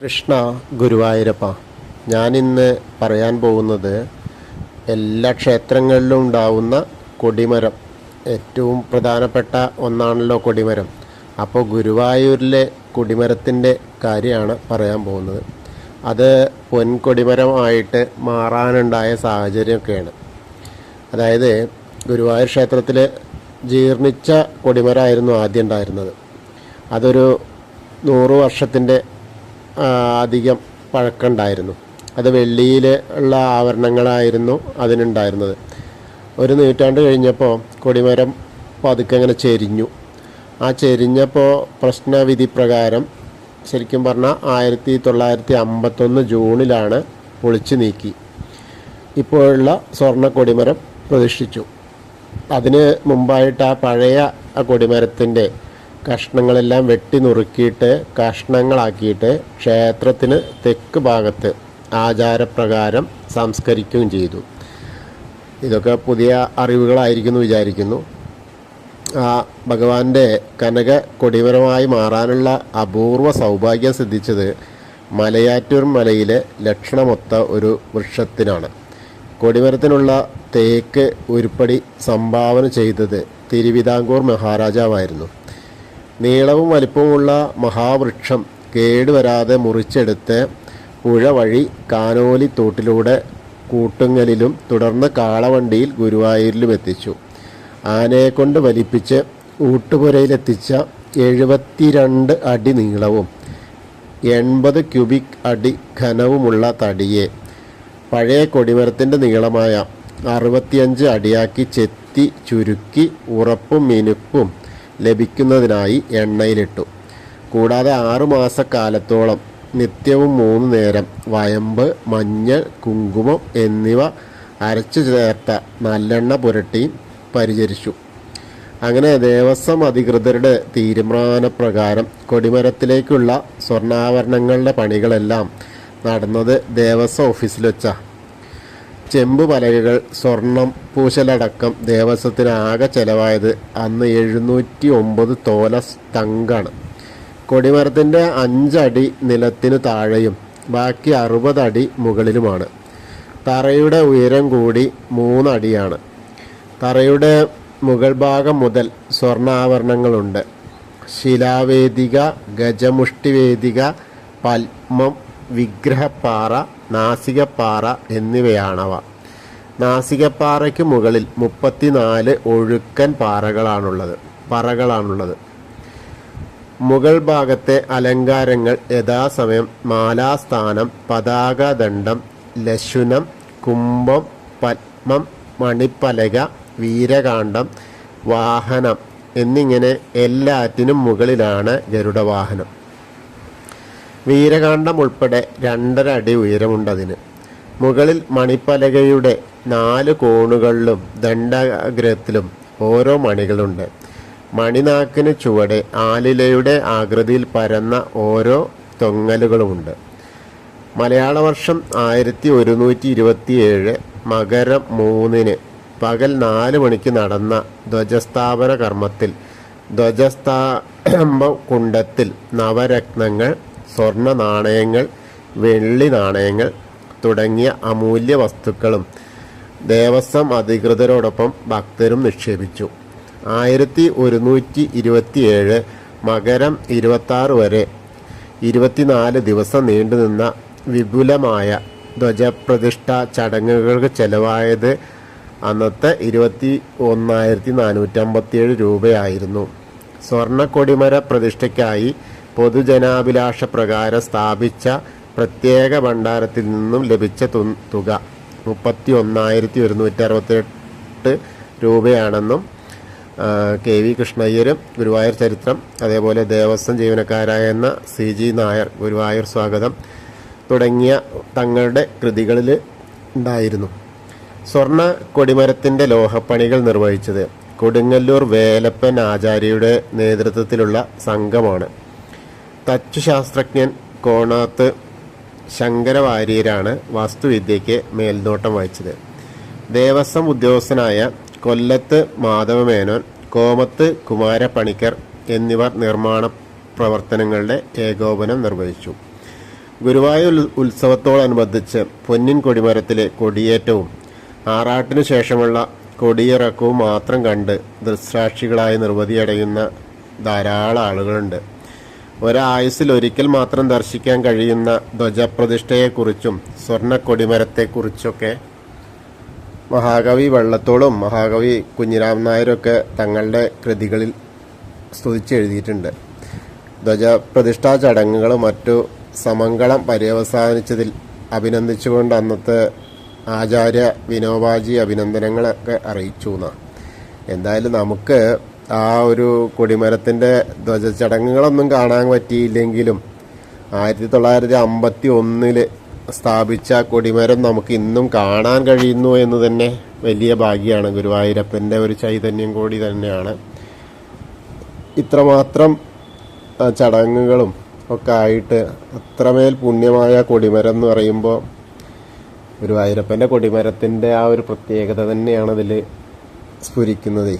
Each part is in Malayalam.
കൃഷ്ണ ഗുരുവായൂരപ്പ. ഞാനിന്ന് പറയാൻ പോകുന്നത് എല്ലാ ക്ഷേത്രങ്ങളിലും ഉണ്ടാവുന്ന കൊടിമരം. ഏറ്റവും പ്രധാനപ്പെട്ട ഒന്നാണല്ലോ കൊടിമരം. അപ്പോൾ ഗുരുവായൂരിലെ കൊടിമരത്തിന്റെ കാര്യമാണ് പറയാൻ പോകുന്നത്. അത് പൊൻകൊടിമരമായിട്ട് മാറാനുണ്ടായ സാഹചര്യമൊക്കെയാണ്. അതായത് ഗുരുവായൂർ ക്ഷേത്രത്തിൽ ജീർണിച്ച കൊടിമരമായിരുന്നു ആദ്യം ഉണ്ടായിരുന്നത്. അതൊരു നൂറ് വർഷത്തിന്റെ അധികം പഴക്കമുണ്ടായിരുന്നു. അത് വെള്ളിയിൽ ഉള്ള ആവരണങ്ങളായിരുന്നു അതിനുണ്ടായിരുന്നത്. ഒരു നൂറ്റാണ്ട് കഴിഞ്ഞപ്പോൾ കൊടിമരം പതുക്കെ അങ്ങനെ ചെരിഞ്ഞു. ആ ചെരിഞ്ഞപ്പോൾ പ്രശ്നവിധി പ്രകാരം ശരിക്കും പറഞ്ഞാൽ ആയിരത്തി തൊള്ളായിരത്തി അമ്പത്തൊന്ന് ജൂണിലാണ് പൊളിച്ചു നീക്കി. ഇപ്പോഴുള്ള സ്വർണ കൊടിമരം പ്രതിഷ്ഠിച്ചു. അതിന് മുമ്പായിട്ട് ആ പഴയ ആ കൊടിമരത്തിന്റെ കഷ്ണങ്ങളെല്ലാം വെട്ടി നുറുക്കിയിട്ട് കഷ്ണങ്ങളാക്കിയിട്ട് ക്ഷേത്രത്തിന് തെക്ക് ഭാഗത്ത് ആചാരപ്രകാരം സംസ്കരിക്കുകയും ചെയ്തു. ഇതൊക്കെ പുതിയ അറിവുകളായിരിക്കുന്നു വിചാരിക്കുന്നു. ആ ഭഗവാന്റെ കനക കൊടിപരമായി മാറാനുള്ള അപൂർവ സൗഭാഗ്യം സിദ്ധിച്ചത് മലയാറ്റൂർ മലയിലെ ലക്ഷണമൊത്ത ഒരു വൃക്ഷത്തിനാണ്. കൊടിമരത്തിനുള്ള തേക്ക് ഉരുപ്പടി സംഭാവന ചെയ്തത് തിരുവിതാംകൂർ മഹാരാജാവായിരുന്നു. നീളവും വലിപ്പവുമുള്ള മഹാവൃക്ഷം കേടുവരാതെ മുറിച്ചെടുത്ത് പുഴ വഴി കാനോലി തോട്ടിലൂടെ കൂട്ടുങ്ങലിലും തുടർന്ന് കാളവണ്ടിയിൽ ഗുരുവായൂരിലും എത്തിച്ചു. ആനയെ കൊണ്ട് വലിപ്പിച്ച് ഊട്ടുപുരയിലെത്തിച്ച എഴുപത്തിരണ്ട് അടി നീളവും എൺപത് ക്യൂബിക് അടി ഘനവുമുള്ള തടിയെ പഴയ കൊടിമരത്തിന്റെ നീളമായ അറുപത്തിയഞ്ച് അടിയാക്കി ചെത്തി ചുരുക്കി ഉറപ്പും മിനുപ്പും ലഭിക്കുന്നതിനായി എണ്ണയിലിട്ടു. കൂടാതെ ആറുമാസക്കാലത്തോളം നിത്യവും മൂന്ന് നേരം വയമ്പ് മഞ്ഞൾ കുങ്കുമം എന്നിവ അരച്ചു ചേർത്ത നല്ലെണ്ണ പുരട്ടി പരിചരിച്ചു. അങ്ങനെ ദേവസ്വം അധികൃതരുടെ തീരുമാനപ്രകാരം കൊടിമരത്തിലേക്കുള്ള സ്വർണാഭരണങ്ങളുടെ പണികളെല്ലാം നടന്നത് ദേവസ്വം ഓഫീസിൽ വെച്ചാ. ചെമ്പ് പലകകൾ സ്വർണം പൂശലടക്കം ദേവസ്വത്തിന് ആകെ ചെലവായത് അന്ന് എഴുന്നൂറ്റി ഒമ്പത് തോല തങ്കാണ്. കൊടിമരത്തിന്റെ അഞ്ചടി നിലത്തിന് താഴെയും ബാക്കി അറുപതടി മുകളിലുമാണ്. തറയുടെ ഉയരം കൂടി മൂന്നടിയാണ്. തറയുടെ മുകൾ ഭാഗം മുതൽ സ്വർണാഭരണങ്ങളുണ്ട്. ശിലാവേദിക ഗജമുഷ്ടിവേദിക പത്മം വിഗ്രഹപ്പാറ നാസികപ്പാറ എന്നിവയാണവ. നാസികപ്പാറയ്ക്ക് മുകളിൽ മുപ്പത്തിനാല് ഒഴുക്കൻ പാറകളാണുള്ളത് പറകളാണുള്ളത്. മുകൾ ഭാഗത്തെ അലങ്കാരങ്ങൾ യഥാസമയം മാലാസ്ഥാനം പതാകദണ്ഡം ലശുനം കുംഭം പത്മം മണിപ്പലക വീരകാന്ഡം വാഹനം എന്നിങ്ങനെ എല്ലാറ്റിനും മുകളിലാണ് ഗരുഡവാഹനം. വീരകാന്ഡം ഉൾപ്പെടെ രണ്ടര അടി ഉയരമുണ്ടതിന്. മുകളിൽ മണിപ്പലകയുടെ നാല് കോണുകളിലും ദണ്ഡാഗ്രഹത്തിലും ഓരോ മണികളുണ്ട്. മണിനാക്കിന് ചുവടെ ആലിലയുടെ ആകൃതിയിൽ പരന്ന ഓരോ തൊങ്ങലുകളുമുണ്ട്. മലയാള വർഷം ആയിരത്തി ഒരുന്നൂറ്റി ഇരുപത്തിയേഴ് മകരം മൂന്നിന് പകൽ നാല് മണിക്ക് നടന്ന ധ്വജസ്ഥാപന കർമ്മത്തിൽ ധ്വജസ്ഥാ കുണ്ടത്തിൽ നവരത്നങ്ങൾ സ്വർണ നാണയങ്ങൾ വെള്ളി നാണയങ്ങൾ തുടങ്ങിയ അമൂല്യ വസ്തുക്കളും ദേവസ്വം അധികൃതരോടൊപ്പം ഭക്തരും നിക്ഷേപിച്ചു. ആയിരത്തി ഒരുന്നൂറ്റി ഇരുപത്തിയേഴ് മകരം ഇരുപത്താറ് വരെ ഇരുപത്തിനാല് ദിവസം നീണ്ടുനിന്ന വിപുലമായ ധ്വജപ്രതിഷ്ഠ ചടങ്ങുകൾക്ക് ചെലവായത് അന്നത്തെ ഇരുപത്തി ഒന്നായിരത്തി നാനൂറ്റമ്പത്തിയേഴ് രൂപയായിരുന്നു. സ്വർണ കൊടിമര പ്രതിഷ്ഠയ്ക്കായി പൊതുജനാഭിലാഷ പ്രകാരം സ്ഥാപിച്ച പ്രത്യേക ഭണ്ഡാരത്തിൽ നിന്നും ലഭിച്ച തുക മുപ്പത്തി ഒന്നായിരത്തി ഒരുന്നൂറ്റി അറുപത്തെട്ട് രൂപയാണെന്നും കെ വി കൃഷ്ണയ്യരും ഗുരുവായൂർ ചരിത്രം അതേപോലെ ദേവസ്വം ജീവനക്കാരായ എന്ന സി ജി നായർ ഗുരുവായൂർ സ്വാഗതം തുടങ്ങിയ തങ്ങളുടെ കൃതികളിൽ ഉണ്ടായിരുന്നു. സ്വർണ കൊടിമരത്തിന്റെ ലോഹപ്പണികൾ നിർവഹിച്ചത് കൊടുങ്ങല്ലൂർ വേലപ്പൻ ആചാര്യയുടെ നേതൃത്വത്തിലുള്ള സംഘമാണ്. തച്ചുശാസ്ത്രജ്ഞൻ കോണാത്ത് ശങ്കരവാര്യരാണ് വാസ്തുവിദ്യയ്ക്ക് മേൽനോട്ടം വഹിച്ചത്. ദേവസ്വം ഉദ്യോഗസ്ഥനായ കൊല്ലത്ത് മാധവമേനോൻ കോമത്ത് കുമാരപ്പണിക്കർ എന്നിവർ നിർമ്മാണ പ്രവർത്തനങ്ങളുടെ ഏകോപനം നിർവഹിച്ചു. ഗുരുവായൂർ ഉത്സവത്തോടനുബന്ധിച്ച് പൊന്നിൻ കൊടിമരത്തിലെ കൊടിയേറ്റവും ആറാട്ടിനു ശേഷമുള്ള കൊടിയിറക്കവും മാത്രം കണ്ട് ദൃക്സാക്ഷികളായി നിർവധിയടയുന്ന ധാരാളം ആളുകളുണ്ട്. ഒരായുസിൽ ഒരിക്കൽ മാത്രം ദർശിക്കാൻ കഴിയുന്ന ധ്വജപ്രതിഷ്ഠയെക്കുറിച്ചും സ്വർണ കൊടിമരത്തെക്കുറിച്ചൊക്കെ മഹാകവി വള്ളത്തോളും മഹാകവി കുഞ്ഞിരാമൻ നായരൊക്കെ തങ്ങളുടെ കൃതികളിൽ സ്തുതിച്ചെഴുതിയിട്ടുണ്ട്. ധ്വജപ്രതിഷ്ഠാ ചടങ്ങുകളും മറ്റു സമംഗളം പര്യവസാനിച്ചതിൽ അഭിനന്ദിച്ചുകൊണ്ട് അന്നത്തെ ആചാര്യ വിനോബാജി അഭിനന്ദനങ്ങളൊക്കെ അറിയിച്ചു എന്നാണ് എന്തായാലും നമുക്ക് ആ ഒരു കൊടിമരത്തിന്റെ ധ്വജ ചടങ്ങുകളൊന്നും കാണാൻ പറ്റിയില്ലെങ്കിലും ആയിരത്തി തൊള്ളായിരത്തി അമ്പത്തി ഒന്നിൽ സ്ഥാപിച്ച കൊടിമരം നമുക്ക് ഇന്നും കാണാൻ കഴിയുന്നു എന്ന് തന്നെ വലിയ ഭാഗ്യമാണ്. ഗുരുവായൂരപ്പന്റെ ഒരു ചൈതന്യം കൂടി തന്നെയാണ്. ഇത്രമാത്രം ചടങ്ങുകളും ഒക്കെ ആയിട്ട് അത്രമേൽ പുണ്യമായ കൊടിമരം എന്ന് പറയുമ്പോൾ ഗുരുവായൂരപ്പന്റെ കൊടിമരത്തിന്റെ ആ ഒരു പ്രത്യേകത തന്നെയാണ് അതിൽ സ്ഫുരിക്കുന്നത്.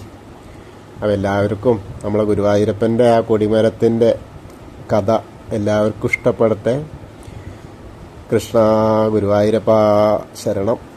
അപ്പോൾ എല്ലാവർക്കും നമ്മളെ ഗുരുവായൂരപ്പന്റെ ആ കൊടിമരത്തിന്റെ കഥ എല്ലാവർക്കും ഇഷ്ടപ്പെടട്ടെ. കൃഷ്ണ ഗുരുവായൂരപ്പ ശരണം.